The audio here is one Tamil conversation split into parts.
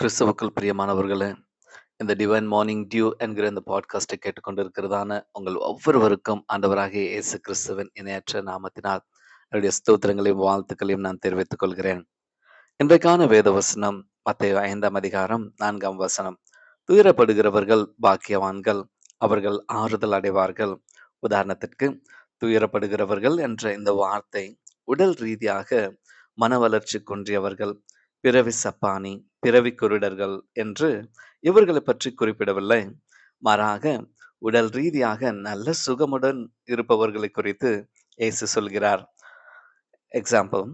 கிறிஸ்துவுக்குள் பிரியமானவர்களே இந்த டிவைன் மார்னிங் டியூ என்கிற இந்த பாட்காஸ்டை கேட்டுக்கொண்டிருக்கிறதான உங்கள் ஒவ்வொருவருக்கும் ஆண்டவராகிய இயேசு கிறிஸ்துவின் இணையற்ற நாமத்தினால் என்னுடைய ஸ்தோத்திரங்களையும் வாழ்த்துக்களையும் நான் தெரிவித்துக் கொள்கிறேன். இன்றைக்கான வேத வசனம் மத்திய ஐந்தாம் அதிகாரம் நான்காம் வசனம். துயரப்படுகிறவர்கள் பாக்கியவான்கள் அவர்கள் ஆறுதல் அடைவார்கள். உதாரணத்திற்கு துயரப்படுகிறவர்கள் என்ற இந்த வார்த்தை உடல் ரீதியாக மன வளர்ச்சி குன்றியவர்கள் பிறவி சப்பானி பிறவி குருடர்கள் என்று இவர்களை பற்றி குறிப்பிடவில்லை. மாறாக உடல் ரீதியாக நல்ல சுகமுடன் இருப்பவர்களை குறித்து இயேசு சொல்கிறார். எக்ஸாம்பிள்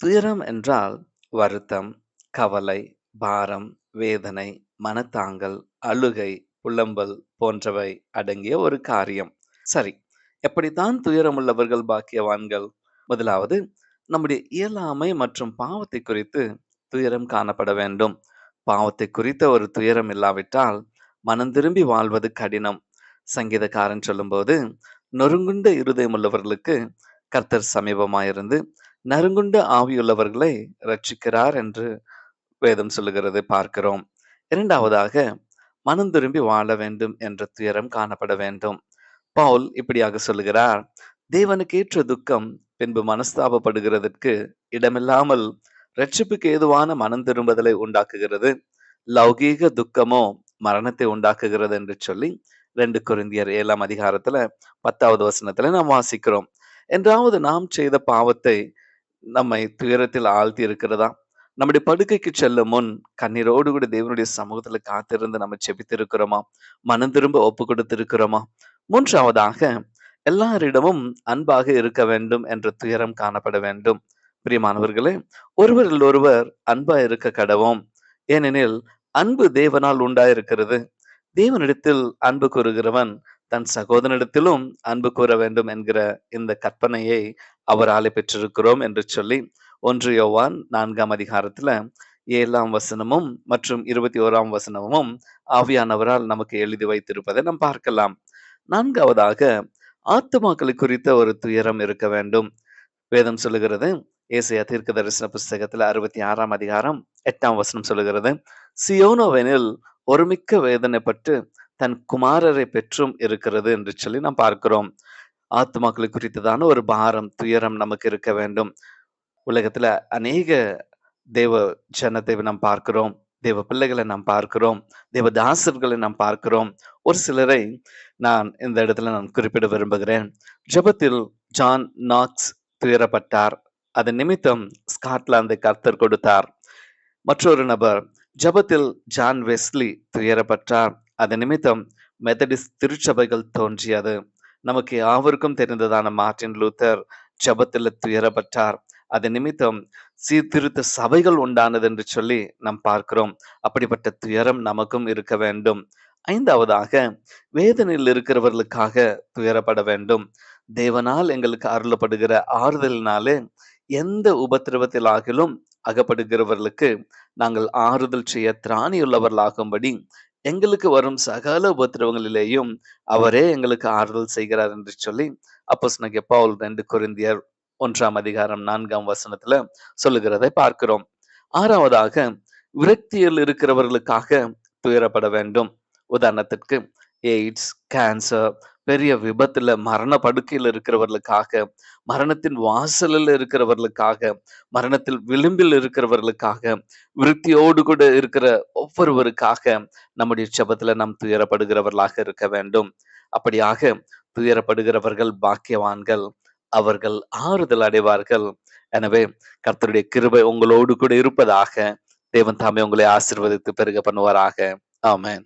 துயரம் என்றால் வருத்தம் கவலை பாரம் வேதனை மனத்தாங்கல் அழுகை புலம்பல் போன்றவை அடங்கிய ஒரு காரியம். சரி எப்படித்தான் துயரமுள்ளவர்கள் பாக்கியவான்கள்? முதலாவது நம்முடைய இயலாமை மற்றும் பாவத்தை குறித்து துயரம் காணப்பட வேண்டும். பாவத்தை குறித்த ஒரு துயரம் இல்லாவிட்டால் மனம் திரும்பி வாழ்வது கடினம். சங்கீதக்காரன் சொல்லும்போது நொறுங்குண்ட இருதயம் உள்ளவர்களுக்கு கர்த்தர் சமீபமாயிருந்து நறுங்குண்ட ஆவியுள்ளவர்களை ரட்சிக்கிறார் என்று வேதம் சொல்லுகிறது பார்க்கிறோம். இரண்டாவதாக மனம் திரும்பி வாழ வேண்டும் என்ற துயரம் காணப்பட வேண்டும். பவுல் இப்படியாக சொல்லுகிறார் தேவனுக்கு ஏற்ற துக்கம் பின்பு மனஸ்தாபப்படுகிறதற்கு இடமில்லாமல் ரட்சிப்புக்கு ஏதுவான மனம் திரும்புதலை உண்டாக்குகிறது. லௌகீக துக்கமோ மரணத்தை உண்டாக்குகிறது என்று சொல்லி ரெண்டு குருந்தியர் ஏழாம் அதிகாரத்துல பத்தாவது வசனத்துல நாம் வாசிக்கிறோம். என்றாவது நாம் செய்த பாவத்தை நம்மை துயரத்தில் ஆழ்த்தி இருக்கிறதா? நம்முடைய படுக்கைக்கு செல்லும் முன் கண்ணீரோடு கூட தேவனுடைய சமூகத்துல காத்திருந்து நம்ம செபித்திருக்கிறோமா? மனம் திரும்ப ஒப்பு கொடுத்திருக்கிறோமா? மூன்றாவதாக எல்லாரிடமும் அன்பாக இருக்க வேண்டும் என்ற துயரம் காணப்பட வேண்டும். பிரியமானவர்களே ஒருவரில் ஒருவர் அன்பா இருக்க கடவோம். ஏனெனில் அன்பு தேவனால் உண்டாயிருக்கிறது. தேவனிடத்தில் அன்பு கூறுகிறவன் தன் சகோதரனிடத்திலும் அன்பு கூற வேண்டும் என்கிற இந்த கற்பனையை அவராலே பெற்றிருக்கிறோம் என்று சொல்லி ஒன்று யோவான் நான்காம் அதிகாரத்துல ஏழாம் வசனமும் மற்றும் இருபத்தி ஓராம் வசனமும் ஆவியானவரால் நமக்கு எழுதி வைத்திருப்பதை நாம் பார்க்கலாம். நான்காவதாக ஆத்துமாக்களை குறித்த ஒரு துயரம் இருக்க வேண்டும். வேதம் சொல்லுகிறது ஏசையா தீர்க்க தரிசன புஸ்தகத்துல அறுபத்தி ஆறாம் அதிகாரம் எட்டாம் வசனம் சொல்லுகிறது சியோனோவெனில் ஒருமிக்க வேதனைப்பட்டு தன் குமாரரை பெற்றும் இருக்கிறது என்று சொல்லி நாம் பார்க்கிறோம். ஆத்மாக்களை குறித்ததான ஒரு பாரம் துயரம் நமக்கு இருக்க வேண்டும். உலகத்துல அநேக தேவ ஜனத்தை நாம் பார்க்கிறோம் தேவ பிள்ளைகளை நாம் பார்க்கிறோம் தேவ தாசர்களை நாம் பார்க்கிறோம். ஒரு சிலரை நான் இந்த இடத்துல நான் குறிப்பிட விரும்புகிறேன். ஜபத்தில் ஜான் நாக்ஸ் துயரப்பட்டார். அதன் நிமித்தம் ஸ்காட்லாந்து கர்த்தர் கொடுத்தார். மற்றொரு நபர் ஜபத்தில் ஜான் வெஸ்லி துயரப்பட்டார். அதன் நிமித்தம் மெத்தடிஸ் திருச்சபைகள் தோன்றியது. நமக்கு யாவருக்கும் தெரிந்ததான மார்டின் லூத்தர் ஜபத்தில் துயரப்பட்டார். அது நிமித்தம் சீர்திருத்த சபைகள் உண்டானது என்று சொல்லி நாம் பார்க்கிறோம். அப்படிப்பட்ட துயரம் நமக்கும் இருக்க வேண்டும். ஐந்தாவதாக வேதனையில் இருக்கிறவர்களுக்காக துயரப்பட வேண்டும். தேவனால் எங்களுக்கு அருளப்படுகிற ஆறுதலினாலே எந்த உபத்திரவத்திலாகிலும் அகப்படுகிறவர்களுக்கு நாங்கள் ஆறுதல் செய்ய திராணியுள்ளவர்களாகும்படி எங்களுக்கு வரும் சகல உபத்திரவங்களிலேயும் அவரே எங்களுக்கு ஆறுதல் செய்கிறார் என்று சொல்லி அப்போ பவுல் ரெண்டு குருந்தியர் ஒன்றாம் அதிகாரம் நான்காம் வசனத்துல சொல்லுகிறதை பார்க்கிறோம். ஆறாவதாக விரக்தியில் இருக்கிறவர்களுக்காக துயரப்பட வேண்டும். உதாரணத்திற்கு எய்ட்ஸ் கேன்சர் பெரிய விபத்துல மரண படுக்கையில் இருக்கிறவர்களுக்காக மரணத்தின் வாசலில் இருக்கிறவர்களுக்காக மரணத்தில் விளிம்பில் இருக்கிறவர்களுக்காக விருத்தியோடு கூட இருக்கிற ஒவ்வொருவருக்காக நம்முடைய செபத்துல நாம் துயரப்படுகிறவர்களாக இருக்க வேண்டும். அப்படியாக துயரப்படுகிறவர்கள் பாக்கியவான்கள் அவர்கள் ஆறுதல் அடைவார்கள். எனவே கர்த்தருடைய கிருபை உங்களோடு கூட இருப்பதாக தேவன் தாமே உங்களை ஆசிர்வதித்து பெருக பண்ணுவாராக. ஆமேன்.